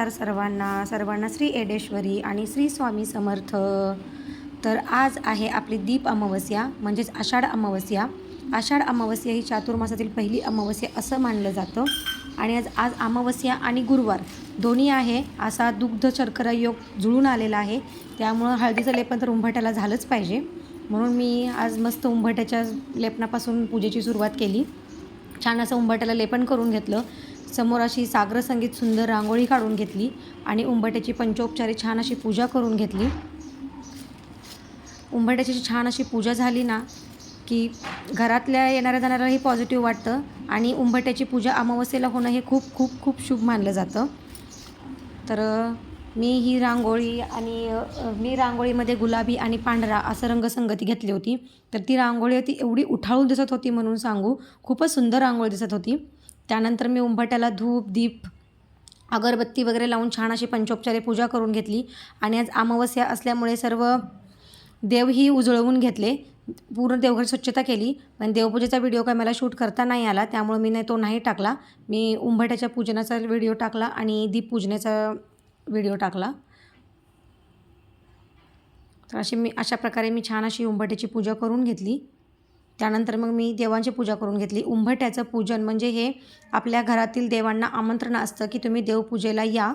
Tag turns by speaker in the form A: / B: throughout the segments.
A: नमस्कार सर्वांना सर्वांना श्री एडेश्वरी आणि श्री स्वामी समर्थ. तर आज आहे आपली दीप अमावस्या म्हणजेच आषाढ अमावस्या. आषाढ अमावस्या ही चातुर्मासातील पहिली अमावस्या असं मानलं जातं. आणि आज आज अमावस्या आणि गुरुवार दोन्ही आहे असा दुग्ध शर्करा योग जुळून आलेला आहे. त्यामुळं हळदीचं लेपन तर उंबरठ्याला झालंच पाहिजे. म्हणून मी आज मस्त उंबरठ्याच्या लेपनापासून पूजेची सुरुवात केली. छान असं उंबरट्याला लेपन करून घेतलं. समोर अशी सागर संगीत सुंदर रांगोळी काढून घेतली आणि उंबरट्याची पंचोपचारी छान अशी पूजा करून घेतली. उंबरट्याची छान अशी पूजा झाली ना की घरातल्या येणाऱ्या जाणाऱ्यालाही पॉझिटिव्ह वाटतं आणि उंबरट्याची पूजा अमावस्येला होणं हे खूप खूप खूप शुभ मानलं जातं. तर मी ही रांगोळी आणि मी रांगोळीमध्ये गुलाबी आणि पांढरा असं रंगसंगती घेतली होती. तर ती रांगोळी होती एवढी उठाळून दिसत होती म्हणून सांगू खूपच सुंदर रांगोळी दिसत होती. त्यानंतर मी उंबट्याला धूप दीप अगरबत्ती वगैरे लावून छान अशी पंचोपचारी पूजा करून घेतली. आणि आज अमावस्या असल्यामुळे सर्व देवही उजळवून घेतले. पूर्ण देवघर स्वच्छता केली. पण देवपूजेचा व्हिडिओ काय मला शूट करता नाही आला. त्यामुळे मी नाही तो नाही टाकला. मी उंबट्याच्या पूजनाचा व्हिडिओ टाकला आणि दीपपूजनेचा व्हिडिओ टाकला. तर अशी मी अशा प्रकारे मी छान अशी उंबट्याची पूजा करून घेतली. त्यानंतर मग मी देवांची पूजा करून घेतली. उंबरठ्याचं पूजन म्हणजे हे आपल्या घरातील देवांना आमंत्रण असतं की तुम्ही देवपूजेला या.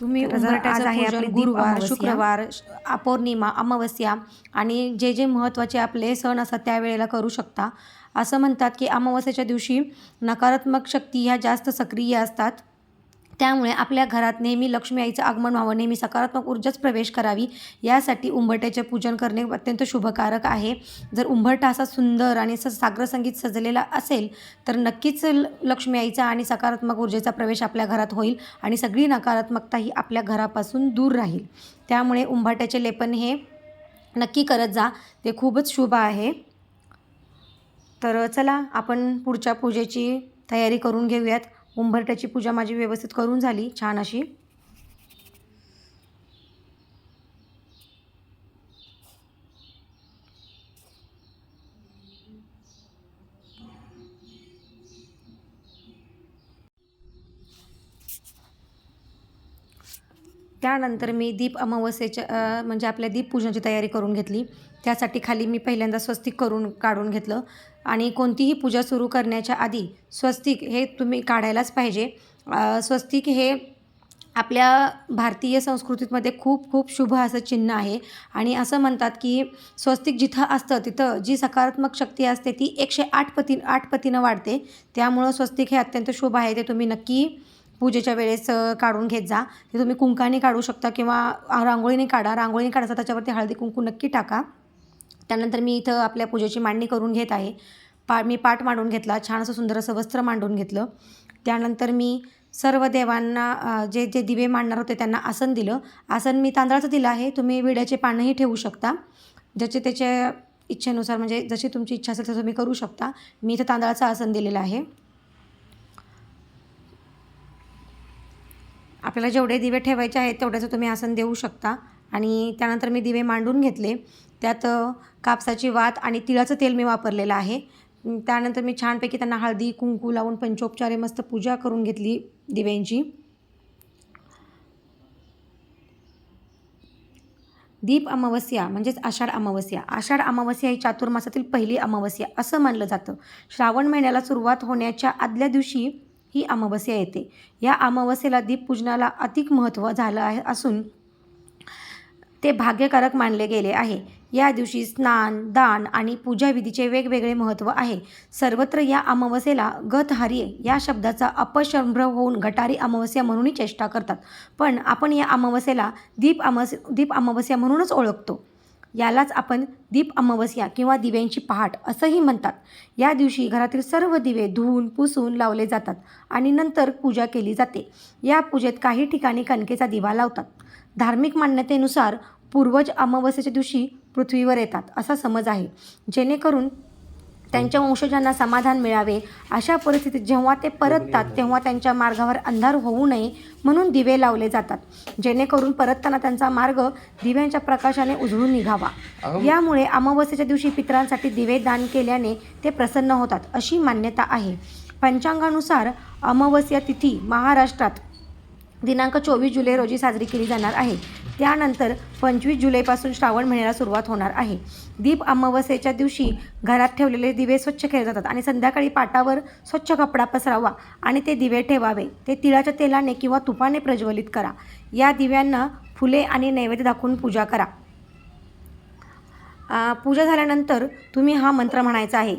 A: तुम्ही
B: आज आहे आपली
A: गुरुवार. शुक्रवार श- पौर्णिमा अमावस्या आणि जे जे महत्त्वाचे आपले सण असतात त्यावेळेला करू शकता. असं म्हणतात की अमावस्याच्या दिवशी नकारात्मक शक्ती ह्या जास्त सक्रिय असतात. त्यामुळे आपल्या घरात नेहमी लक्ष्मी आईचं आगमन व्हावं नेहमी सकारात्मक ऊर्जाच प्रवेश करावी यासाठी उंबरट्याचे पूजन करणे अत्यंत शुभकारक आहे. जर उंबरटा असा सुंदर आणि असं साग्रसंगीत सजलेला असेल तर नक्कीच ल- लक्ष्मी आईचा आणि सकारात्मक ऊर्जेचा प्रवेश आपल्या घरात होईल आणि सगळी नकारात्मकता ही आपल्या घरापासून दूर राहील. त्यामुळे उंबरट्याचे लेपन हे नक्की करत जा. ते खूपच शुभ आहे. तर चला आपण पुढच्या पूजेची तयारी करून घेऊयात. उंबरट्याची पूजा माझी व्यवस्थित करून झाली छान अशी. त्यानंतर मी दीप अमावस्येच्या म्हणजे आपल्या दीप पूजनाची तयारी करून घेतली. त्यासाठी खाली मी पहिल्यांदा स्वस्तिक करून काढून घेतलं. आणि कोणतीही पूजा सुरू करण्याच्या आधी स्वस्तिक हे तुम्ही काढायलाच पाहिजे. स्वस्तिक हे आपल्या भारतीय संस्कृतीमध्ये खूप खूप शुभ असं चिन्ह आहे. आणि असं म्हणतात की स्वस्तिक जिथं असतं तिथं जी सकारात्मक शक्ती असते ती एकशे आठ पती आठ पतीनं वाढते. त्यामुळं स्वस्तिक हे अत्यंत शुभ आहे. ते तुम्ही नक्की पूजेच्या वेळेस काढून घेत जा. ते तुम्ही कुंकाने काढू शकता किंवा रांगोळीने काढा. रांगोळीने काढायचा त्याच्यावरती हळदी कुंकू नक्की टाका. त्यानंतर मी इथं आपल्या पूजेची मांडणी करून घेत आहे. पा मी पाठ मांडून घेतला छान असं सुंदर असं वस्त्र मांडून घेतलं. त्यानंतर मी सर्व देवांना जे जे दिवे मांडणार होते त्यांना आसन दिलं. आसन मी तांदळाचं दिलं आहे. तुम्ही विड्याचे पानंही ठेवू शकता. ज्याचे त्याच्या इच्छेनुसार म्हणजे जशी तुमची इच्छा असेल तसं तुम्ही करू शकता. मी इथं तांदळाचं आसन दिलेलं आहे. आपल्याला जेवढे दिवे ठेवायचे आहेत तेवढ्याचं तुम्ही आसन देऊ शकता. आणि त्यानंतर मी दिवे मांडून घेतले. त्यात कापसाची वात आणि तिळाचं तेल मी वापरलेलं आहे. त्यानंतर मी छानपैकी त्यांना हळदी कुंकू लावून पंचोपचारे मस्त पूजा करून घेतली दिव्यांची. दीप अमावस्या म्हणजेच आषाढ अमावस्या. आषाढ अमावस्या ही चातुर्मासातील पहिली अमावस्या असं मानलं जातं. श्रावण महिन्याला सुरुवात होण्याच्या आदल्या दिवशी ही अमावस्या येते. या अमावस्येला दीपपूजनाला अधिक महत्त्व झालं आहे असून ते भाग्यकारक मानले गेले आहे. या दिवशी स्नान दान आणि पूजाविधीचे वेगवेगळे महत्त्व आहे. सर्वत्र या अमावस्येला गतहार्य या शब्दाचा अपशंभ्र होऊन गटारी अमावस्या म्हणूनही चेष्टा करतात. पण आपण या अमावस्येला दीप अमावस दीप अमावस्या म्हणूनच ओळखतो. यालाच आपण दीप अमावस्या किंवा दिव्यांची पहाट असंही म्हणतात. या दिवशी घरातील सर्व दिवे धुवून पुसून लावले जातात आणि नंतर पूजा केली जाते. या पूजेत काही ठिकाणी कणकेचा दिवा लावतात. धार्मिक मान्यतेनुसार पूर्वज अमावस्येच्या दिवशी पृथ्वीवर येतात असा समज आहे. जेणेकरून त्यांच्या वंशजांना समाधान मिळावे. अशा परिस्थितीत जेव्हा ते परततात तेव्हा त्यांच्या मार्गावर अंधार होऊ नये म्हणून दिवे लावले जातात. जेणेकरून परतताना त्यांचा मार्ग दिव्यांच्या प्रकाशाने उजळून निघावा. यामुळे अमावस्येच्या दिवशी पितरांसाठी दिवे दान केल्याने ते प्रसन्न होतात अशी मान्यता आहे. पंचांगानुसार अमावस्या तिथी महाराष्ट्रात दिनांक चोवीस जुलै रोजी साजरी केली जाणार आहे. त्यानंतर पंचवीस जुलैपासून श्रावण महिन्याला सुरुवात होणार आहे. दीप अमावस्येच्या दिवशी घरात ठेवलेले दिवे स्वच्छ केले जातात आणि संध्याकाळी पाटावर स्वच्छ कपडा पसरावा आणि ते दिवे ठेवावे. ते तिळाच्या तेलाने किंवा तुपाने प्रज्वलित करा. या दिव्यांना फुले आणि नैवेद्य दाखवून पूजा करा. पूजा झाल्यानंतर तुम्ही हा मंत्र म्हणायचा आहे.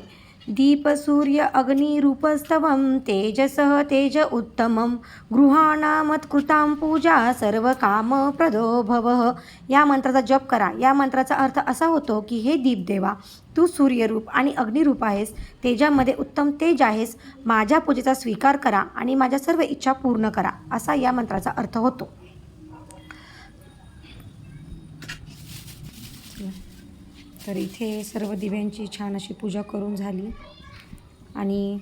A: दीप सूर्य अग्नी रूपस्तवम तेजसः तेज उत्तमं। गृहाणामत्कृतां पूजा सर्व काम प्रदो भव या मंत्राचा जप करा. या मंत्राचा अर्थ असा होतो की हे दीपदेवा तू सूर्यरूप आणि अग्निरूप आहेस तेजामध्ये उत्तम तेज आहेस माझ्या पूजेचा स्वीकार करा आणि माझ्या सर्व इच्छा पूर्ण करा असा या मंत्राचा अर्थ होतो. तर इथे सर्व दिव्यांची छान अशी पूजा करून झाली. आणि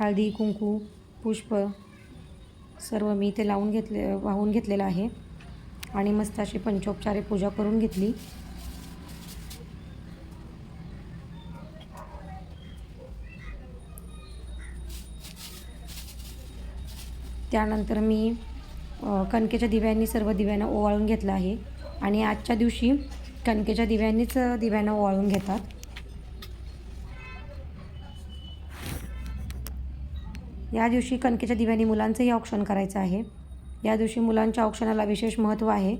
A: हळदी कुंकू पुष्प सर्व मी इथे लावून घेतले वाहून घेतलेलं आहे. आणि मस्त अशी पंचोपचारे पूजा करून घेतली. त्यानंतर मी कणकेच्या दिव्यांनी सर्व दिव्यांना ओवाळून घेतलं आहे. आणि आजच्या दिवशी कणकेच्या दिव्यांनीच दिव्यांना ओवाळून घेतात. या दिवशी कणकेच्या दिव्यांनी मुलांचंही औक्षण करायचं आहे. या दिवशी मुलांच्या औक्षणाला विशेष महत्त्व आहे.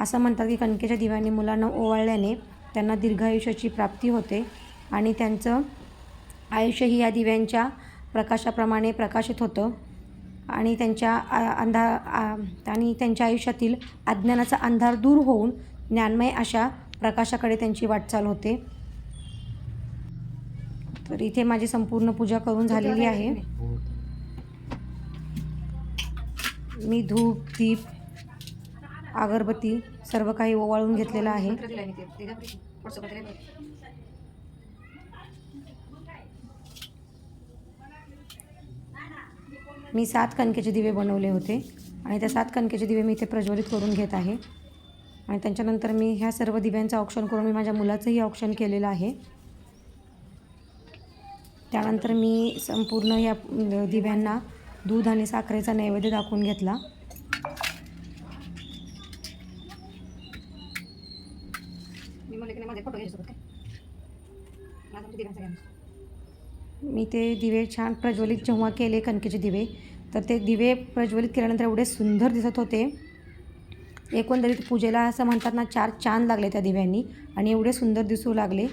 A: असं म्हणतात की कणकेच्या दिव्यांनी मुलांना ओवाळल्याने त्यांना दीर्घायुष्याची प्राप्ती होते आणि त्यांचं आयुष्यही या दिव्यांच्या प्रकाशाप्रमाणे प्रकाशित होतं आणि त्यांच्या अंधा आणि त्यांच्या आयुष्यातील अज्ञानाचा अंधार दूर होऊन ज्ञानमय अशा प्रकाशाकडे त्यांची वाटचाल होते. तर इथे माझी संपूर्ण पूजा करून झालेली आहे. मी. धूप दीप अगरबत्ती सर्व काही ओवाळून घेतलेलं आहे. मी सात कणकेचे दिवे बनवले होते आणि त्या सात कणकेचे दिवे मी इथे प्रज्वलित करून घेत आहे. आणि त्यांच्यानंतर मी ह्या सर्व दिव्यांचं औक्षण करून मी माझ्या मुलाचंही औक्षण केलेलं आहे. त्यानंतर मी संपूर्ण या दिव्यांना दूध आणि साखरेचा नैवेद्य दाखवून घेतला. मी ते दिवे छान प्रज्वलित जेव्हा केले कणकेचे दिवे तर ते दिवे प्रज्वलित केल्यानंतर एवढे सुंदर दिसत होते. एकंदरीत पूजेला असं म्हणतात ना चार चांद लागले त्या दिव्यांनी आणि एवढे सुंदर दिसू लागले.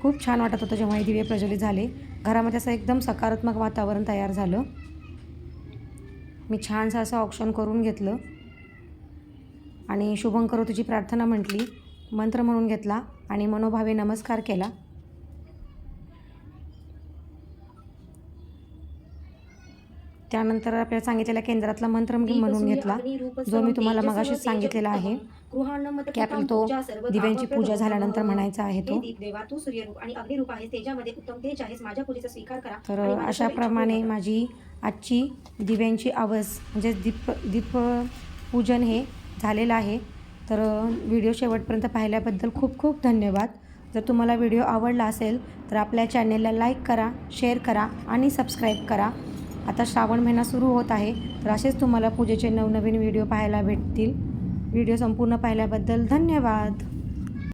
A: खूप छान वाटत होतं जेव्हा हे दिवे प्रज्वलित झाले. घरामध्ये असं एकदम सकारात्मक वातावरण तयार झालं. मी छानसं असं ऑप्शन करून घेतलं. आणि शुभंकरोतीची प्रार्थना म्हटली. मंत्र म्हणून घेतला आणि मनोभावे नमस्कार केला. त्यानंतर आपल्याला सांगितलेल्या केंद्रातला मंत्र मी म्हणून घेतला जो मी तुम्हाला मगाशीच सांगितलेला आहे. की आपल्याला तो दिव्यांची पूजा झाल्यानंतर म्हणायचा आहे. तो. तर अशाप्रमाणे. माझी आजची दिव्यांची आवस म्हणजे दीप दीप पूजन हे झालेलं आहे. तर व्हिडिओ शेवटपर्यंत पाहिल्याबद्दल खूप खूप धन्यवाद. जर तुम्हाला व्हिडिओ आवडला असेल तर आपल्या चॅनेलला लाईक करा शेअर करा आणि सबस्क्राईब करा. आता श्रावण महिना सुरू होत आहे. तर असेच तुम्हाला पूजेचे नवनवीन व्हिडिओ पाहायला भेटतील. व्हिडिओ संपूर्ण पाहिल्याबद्दल धन्यवाद.